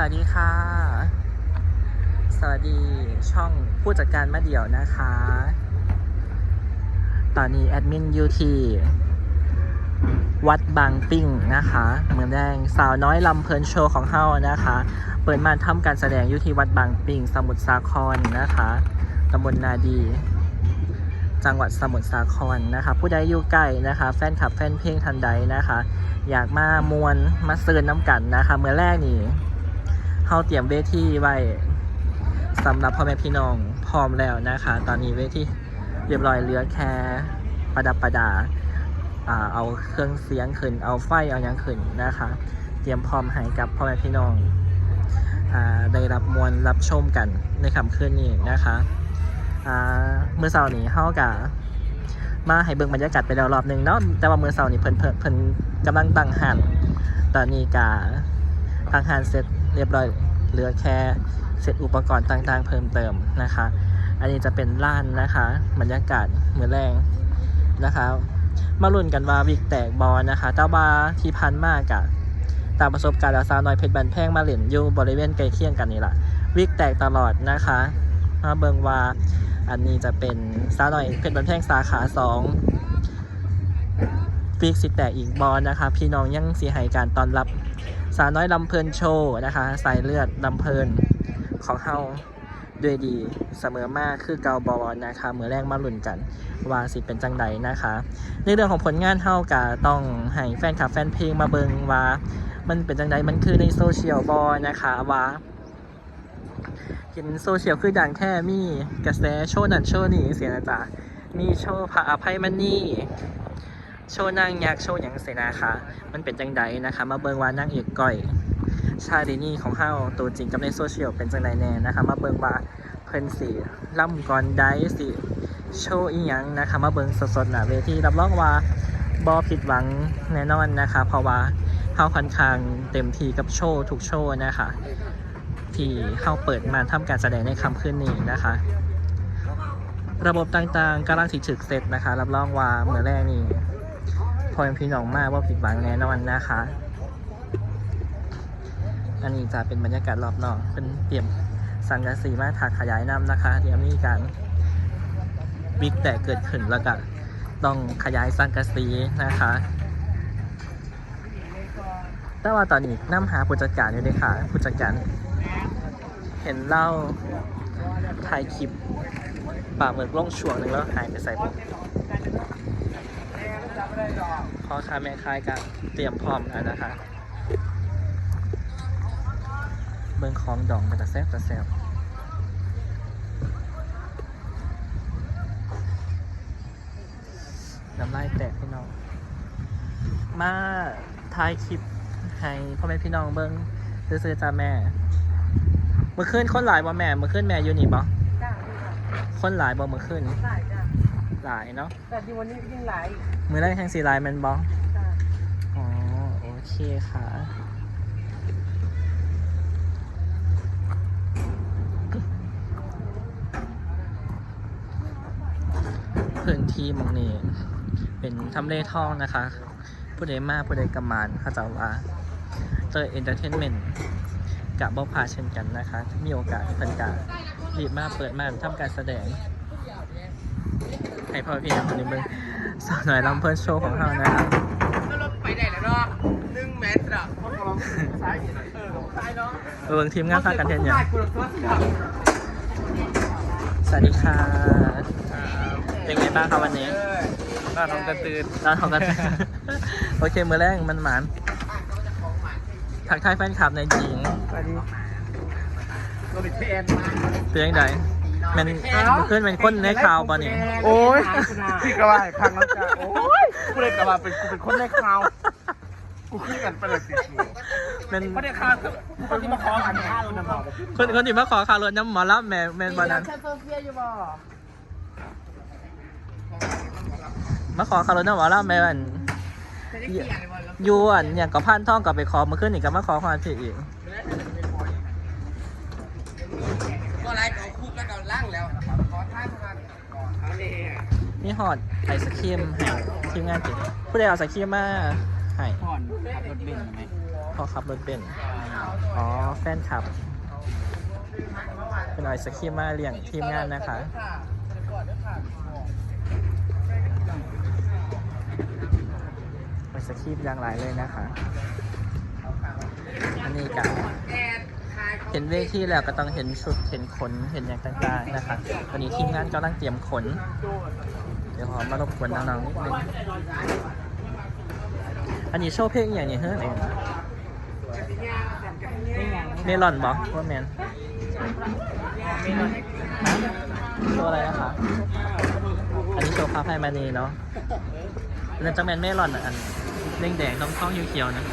สวัสดีค่ะ สวัสดีช่องผู้จัดการมาเดี่ยวนะคะ ตอนนี้แอดมินอยู่ที่วัดบางปิ้งนะคะเหมือนแดงสาวน้อยลำเพลินโชว์ของเฮานะคะ เปิดมาทำการแสดงอยู่ที่วัดบางปิ้งสมุทรสาครนะคะตำบลนาดี จังหวัดสมุทรสาครนะคะ ผู้ใดอยู่ใกล้นะคะ แฟนคลับแฟนเพลงทันใดนะคะ อยากมามวนมาเซิร์นน้ำกันนะคะเมื่อแรกนี่ เฮาเตรียมเวทีไว้สำหรับพ่อแม่พี่น้องพร้อมแล้วนะคะ ตอนนี้เวทีเรียบร้อยเหลือแค่ประดับประดาอเอาเครื่องเสียงขึ้น เอาไฟเอายังขึ้นนะคะ เตรียมพร้อมให้กับพ่อแม่พี่น้องอได้รับมวลรับชมกันในค่ำคืนนี้นะคะเมื่อเช้านี้เฮากะมาให้เบิ่งบรรยากาศไปแล้วรอบหนึ่งเนาะแต่ว่าเมื่อเสาร์นี่เพิ่นเพิ่นเพิ่นกำลังตั้งหันตอนนี้กาตั้งหันเสร็จเรียบร้อย เหลือแค่เสร็จอุปกรณ์ต่างๆ เพิ่มเติมนะคะ อันนี้จะเป็นล้านนะคะบรรยากาศเหมือนแรงนะคะ มาลุ้นกันว่าวิกแตกบอลนะคะแต่ว่าที่พันมากอะตามประสบการณ์แล้วสาวน้อยเพชรบันแพงมาเล่นอยู่บริเวณใกล้เคียงกันนี่แหละวิกแตกตลอดนะคะมาเบิงว่าอันนี้จะเป็นซาหน่อยเพชรบันแพงสาขาสองฟิกสิแตกอีกบอลนะคะ พี่น้องยังเสียหายการตอนรับ สาวน้อยลำเพลินโชว์นะคะสายเลือดลำเพลินของเฮาด้วยดีเสมอมากคือเกาบอลนะคะเมือแรกมาลุ่นกันว่าสิเป็นจังใดนะคะ ในเรื่องของผลงานเฮากะต้องให้แฟนคลับแฟนเพลงมาเบิงว่า มันเป็นจังใดมันคือในโซเชียลบอลนะคะว่าเห็นโซเชียลคือดังแค่มีกระแสโชว์นั่นโชว์นี่เสียนะจ๊ะมีโชว์พระอภัยมันนี่ โชว์นางยักษ์โชว์อย่างเสนาค่ะ มันเป็นจังใดนะคะ มาเบิงว่านางเอกก้อย ชาดินี่ของเฮาตัวจริงกับในโซเชียลเป็นจังใดแน่นะคะ มาเบิงว่าเพิ่นสีล่ำก่อนได้สิโชว์อีหยังนะคะ มาเบิงสดๆหน้าเวทีรับรองว่าบอผิดหวังแน่นอนนะคะ เพราะว่าเฮาค่อนข้างเต็มที่กับโชว์ทุกโชว์นะคะที่เข้าเปิดมาทำการแสดงในคำขึ้นนี้นะคะระบบต่างๆกำลังถิถึกเสร็จนะคะ รับรองว่าเมื่อแรกนี่ พอเป็นพี่น้องมากว่าผิดหวังแน่นอนนะคะ อันนี้จะเป็นบรรยากาศรอบนอกเป็นเตรียมสังกะสีมาถักขยายน้ำนะคะเดี๋ยวมีการวิกแต่เกิดขึ้นแล้วก็ต้องขยายสังกะสีนะคะ แต่ว่าตอนนี้น้ำหาผู้จัดการอยู่เลยค่ะผู้จัดการเห็นเล่าถ่ายคลิปป่าเหมือนล่องช่วงหนึ่งแล้วหายไปใส่ปุ๊บ พ่อค้าแม่ค้ายกันเตรียมพร้อมแล้วนะคะ เบิ่งของดองเป็นตะแซบตะแซบน้ำลายแตกพี่น้อง มาถ่ายคลิปให้พ่อแม่พี่น้องเบิ่งซื้อๆจ้าแม่ เมื่อคืนคนหลายบ่แม่ เมื่อคืนแม่อยู่นี่บ่จ้าคนหลายบ่เมื่อคืนหลายจ้า หลายเนาะแต่ดีวันนี้ยิ่งหลายมื้อแรกแห่งสีหลายแม่นบ่จ้าอ๋อโอเคค่ะ พื้นที่หมองนี้ เป็นทำเลทองนะคะ ผู้ใดมาผู้ใดกำมานเขาจะว่าเจอเอนเตอร์เทนเมนต์กับบ่พลาดเช่นกันนะคะ มีโอกาสเพิ่นการีบมาเปิดมาทำการแสดง ให้พ่อพี่น้องคนนี้เบิ่งสาวหน่อยลำเพิ่นโชว์ของเรานะครับก็รถไปไหนแล้วเนาะหนึ่งเมตรอะซ้ายเออซ้ายเนาะเบิ่งทีมงานพากันเทนเนี่ยกูรถตัวสีดำสวัสดีค่ะเป็นไงบ้างครับวันนี้น่าทำกันตื่นเราทำกันโอเคมือแรกมันหมานทักทายแฟนคลับในจริงสวัสดีโรบิทเทนเพียงใด แมันมันขึ้นเป็นคนในข่าวป่ะนี่โอ้ยพี่กระว่าพังแล้วจ้าโอ้ยกูเลยกระว่าเป็นกูเป็นคนในข่าวกูขึ้นกันไปเลยสิเป็นคนในข่าวคนที่มาขอกันข่าวนะบอกคนคนที่มาขอข่าวรถน้ำหมอรับแม่แม่นบอนั้นโซเฟียอยู่บ่มาขอข่าวรถน้ำหมอรับแม่บันจะได้เกี่ยอะไรบ่แล้วยวนอย่างกับพันท่องกับไปขอมาขึ้นอีกกับมาขอความผิดอีกก็ไล่เอาคุกแล้วก็ล่างแล้ว ขอท่านมาก่อนเอาเลย นี่หอดไอศครีมให้ทีมงานติผู้ใดเอาไอศครีมมาให้ผ่อนขับรถเบนซ์ไหมฮพ่อขับรถเป็นซ์อ๋อแฟนคลับ เป็นไอศครีมมาเลี้ยงทีมงานนะคะไอศครีมอย่างหลายเลยนะคะ อันนี้กับเห็นเวทีแล้วก็ต้องเห็นชุด เห็นขน เห็นอย่างต่างๆนะคะตอนนี้ทีมงานกำลังเตรียมขนเดี๋ยวขอมารบกวนน้องๆนิดนึงอันนี้โชว์เพลงอย่างนี้เฮ้ยเองเมลอนบอกว่าแมนโชว์อะไรนะคะ อันนี้โชว์ฟ้าไฟมานีเนาะแล้วจะแมนเมลอนอะอันแดงแดงท้องๆเขียวๆนะ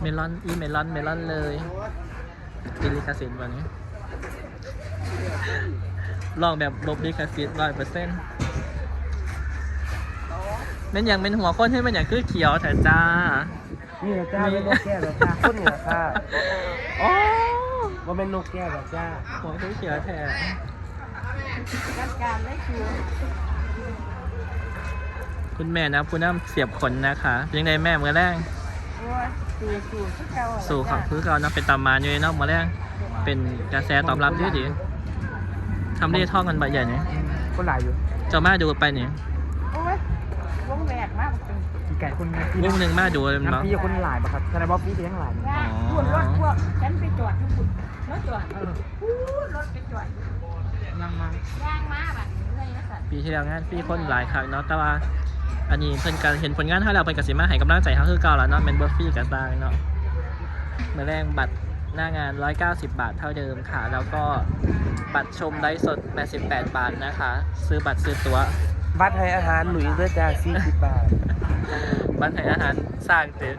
เมลอนอีเมลอนเมลอนเลยกินลิขสิทธิ์วันนี้ ลองแบบลบลิขสิทธิ์ร้อยเปอร์เซ็นต์เป็นอย่างเป็นหัวคนให้เป็นอย่างคือเขียวแต่จ้า นี่เหรอจ้าไม่นกแก้วเหรอจ้าคนเหรอค่ะโอ้ว่าเป็นนกแก้วเหรอจ้าหัวคือเขียวแท้จัดการได้คือคุณแม่นะผู้นำเสียบขนนะคะยังไงแม่เมื่อแรกโอ้ยสู่สู่คือเก่าอะสู่ของคือเราเนาะเป็นตำมานอยู่ในเนอกเมื่อแรกเป็นกระแสตอบรับดีดี ทำเรีท่องกันบ่ใหญ่เนี่ยคนหลายอยู่เจ้ามาดูไปเนี่ยโอ้ยวงแหวกมากเป็นกี่ไก่คนวงหนึ่งมาดูเลยน้ำเนาะพี่คนหลายปะครับทนายบ๊อบบี้เป็นยังหลายยากพวกรถพวกฉันไปจอดทุกคนรถจอดพูดรถไปจอดนั่งมาย่างมาแบบเลยนะสัตว์ปีที่แล้วงานปีคนหลายครั้งเนาะแต่ว่าอันนี้เพิ่นการเห็นผลงานเท่าแล้วเพิ่นก็สิมาให้กำลังใจเขาคือเก่าแล้วเนาะแมนเบอร์ฟี่กันต่างเนาะเมื่อแรงบัตร หน้างาน 190 บาทเท่าเดิมค่ะ แล้วก็บัตรชมไลฟ์สด 88 บาทนะคะ ซื้อบัตรซื้อตั๋ว บัตรให้อาหารหนุ่ยด้วยจ้า40บาทบัตรให้อาหารสร้างเต็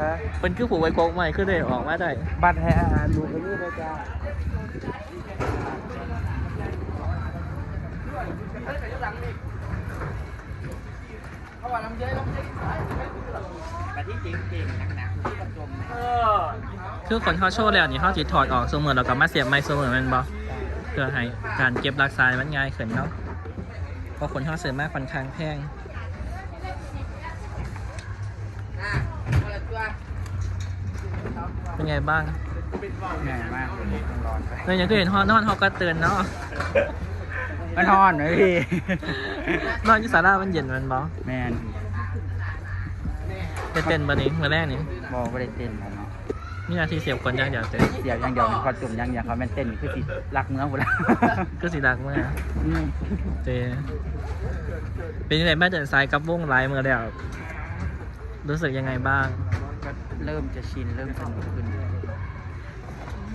ฮะเพิ่นคือผูกไว้โกกใหม่คือได้ออกมาได้ บัตรให้อาหารหนุ่ยนี่ด้วยจ้าคือ คนเขาโชว์แล้วนี่เขาสิถอดออกเสมอแล้วก็มาเสียบไม้เสมอแมันบ่เพื่อให้การเก็บรักษามันง่ายขึ้นเนาะเพราะคนเขาซื้อมากค่อนข้างแพงเป็นไงบ้างเหนื่อยมากเลยต้องร้อนไปเลยอย่างที่เห็นฮอนอนเขาก็เตือนเนาะมันนอนไหมพี่นอนอยู่ศาลามันเย็นแมันบ่แมนไปเต้นบันนี้เมื่อแรกนี่บอกไม่ได้เต้นครับมี หนาทีเสียบคนอย่างเดียวเต้นเดี๋ยวยังเดียวคอจุ่มยังอย่างเขาแม่นเต้นนี่คือสิรักเมืองหมดแล้วก็สีดักเมื่ออืมเจเป็นยังไงแม่เดินสายกับวงไลน์เมื่อแล้ว รู้สึกยังไงบ้าง ก็เริ่มจะชินเริ่มสนุกขึ้น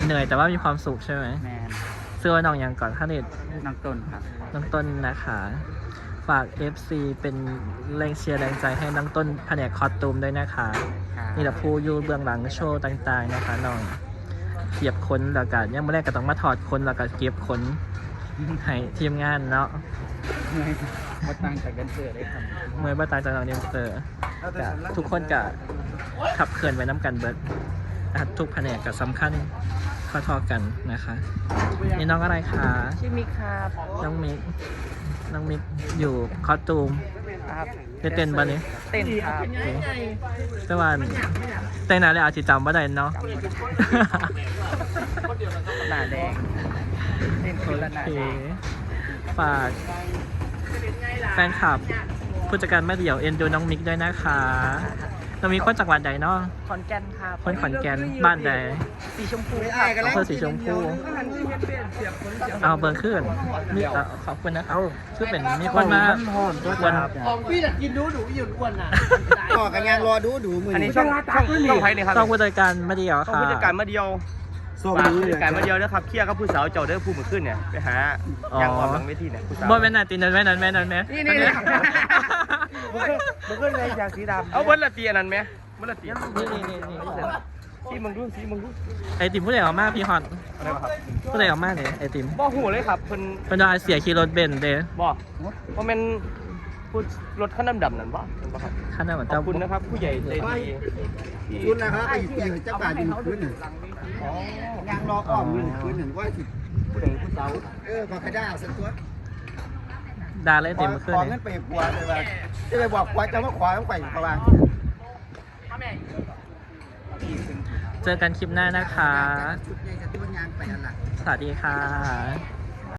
เหนื่อยแต่ว่ามีความสุขใช่ไหมแมนเสื้อว่าน้องยังก่อนท่านเด็ดน้องต้นครับ น้องต้นนะคะ ฝาก FC เป็นแรงเชียร์แรงใจให้น้องต้นแผนกคอสตูมด้วยนะคะ นี่แหละผู้อยู่เบื้องหลังโชว์ต่างๆนะคะน้องเก็บขนแล้วก็ยังไม่แรกก็ต้องมาถอดขนแล้วก็เก็บขนให้ทีมงานเนาะมาตั้งจากแดนเซอร์ได้ครับเมื่อบ้าตายจากน้องเดนเซอร์ก็ทุกคนก็ขับเคลื่อนไว้น้ำกันเบิร์ดนะครับทุกแผนกก็สำคัญเข้าทอกันนะคะ นี่น้องอะไรคะชื่อมิกครับน้องมิก น้องมิกอยู่คอสตูมครับได้เต้นบ้านี้เต้นครับแต่ว่าแต่งหนานเลยอาจจะจำว่าได้เนาะหน้าแดงเต้นคนละหน้าโอเคแดงฝากแฟนคลับผู้จัดการแม่เดี่ยวเอ็นดูน้องมิกด้วยนะคะ น้องมิกคนจากวัดใดเนาะ ขอนแก่นครับคนขอนแก่นบ้านใดสีชมพูครับอำเภอสีชมพู เอาเบอร์ขึ้นมีเอาขอบคุณนะครับชื่อเป็นมีคนมาวันพี่จะกินดูดูอยู่อ้วนอะต่อกันยังรอดูดูมืออันนี้ช่องช่องช่องไทยนี่ครับต้องผู้จัดการแม่เดี่ยวต้องค่ะผู้จัดการมาเดียว ส่งฝากนี้ผู้เลจัยดการมาเดียวนะครับเคลียร์กับผู้สาวเจ้าเด้อผู้มือขึ้นเนี่ยไปหาอย่างออกหลังเวทีเนี่ยผู้สาวบ่แม่นนาตีนั้นแม่นั้นแม่นั้นแม่นี่นี่นี่มันก็เลยจากสีดำเอาเบิ้ลละตีอันนั้นไหมเบิ้ลละตีนี่นี่นี่นี่สีมึงดูสีมึงดูไอติมผู้ใดออกมาพี่ฮอตอะไรวะครับผู้ใดออกมาเนี่ยไอติมบ่หูเลยครับเพิ่นเป็นดาเสียขี่รถเบนซ์เด้บ่เพราะมันผู้รถคันดำๆนั่นบ่เห็นบ่ครับขั้นนั้นเหมือนขอเจ้าบคุณนะครับ ผู้ใหญ่ใจดีที่คุณนะครับไอ้ที่เจ้าป่าอยู่คืนหนึ่ง ยางรอก่อนหนึ่งคืนหนึ่งว่าสิผู้ใดผู้สาวเออบอกกระด้าสักตัวดาเลยเต็มเมื่เคืนขอเงินไปกลัวเลยว่าจะไปบอกกลัวจะมาขวาต้องไปประวังเจอกันคลิปหน้านะคะ สวัสดีค่ะ